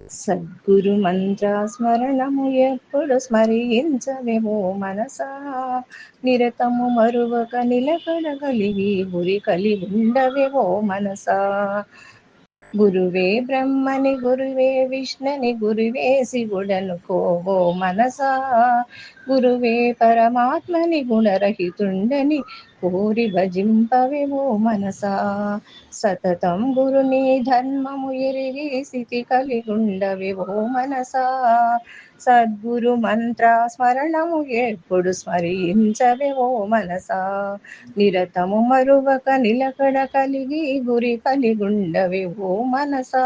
సద్గురు మంత్ర స్మరణము ఎప్పుడు స్మరించవేమో మనసా. నిరతము మరువక నిలకడ కలిగి గురి కలిగి ఉండవేమో మనసా. గురువే బ్రహ్మని గురువే విష్ణుని గురువే శివుడనుకోవో మనసా. గురువే పరమాత్మని గుణరహితుండని కోరి భజింపవేమో మనసా. సతతం గురుని ధర్మము ఎరిగి స్థితి కలిగుండవేవో మనసా. సద్గురు మంత్ర స్మరణము ఎప్పుడు స్మరించవేవో మనసా. నిరతము మరువక నిలకడ కలిగి గురి కలిగుండవేవో మనసా.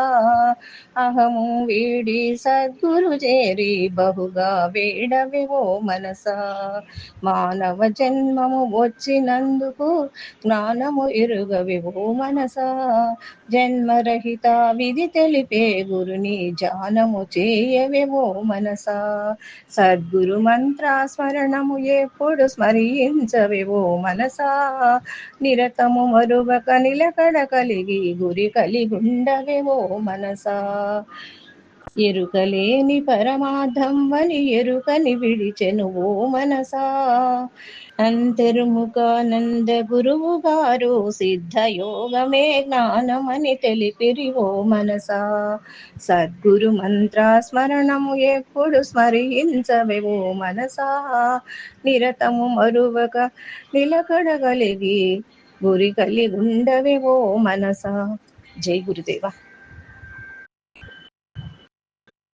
అహము వీడి సద్గురు చేరి బహుగా వేడవేవో మనసా. మానవ జన్మము వచ్చినందుకు జ్ఞానము ఎరుగవేవో మనసా. జన్మరహిత విధి తెలిపే గురుని జానము చేయవేవో మనసా. సద్గురు మంత్ర స్మరణము ఎప్పుడు స్మరించవేవో మనసా. నిరతము మరువక నిలకడ కలిగి గురి కలిగుండవేవో మనసా. ఎరుకలేని పరమార్థం వని ఎరుకని విడిచెను ఓ మనసా. అంతర్ముఖానంద గురువు గారు సిద్ధయోగమే జ్ఞానమని తెలిపిరి ఓ మనసా. సద్గురు మంత్రాస్మరణము ఎప్పుడు ఎప్పుడు స్మరించవేవో మనసా. నిరతము మరువక నిలకడగలిగి గురి కలిగి ఓ మనసా. జై గురుదేవా.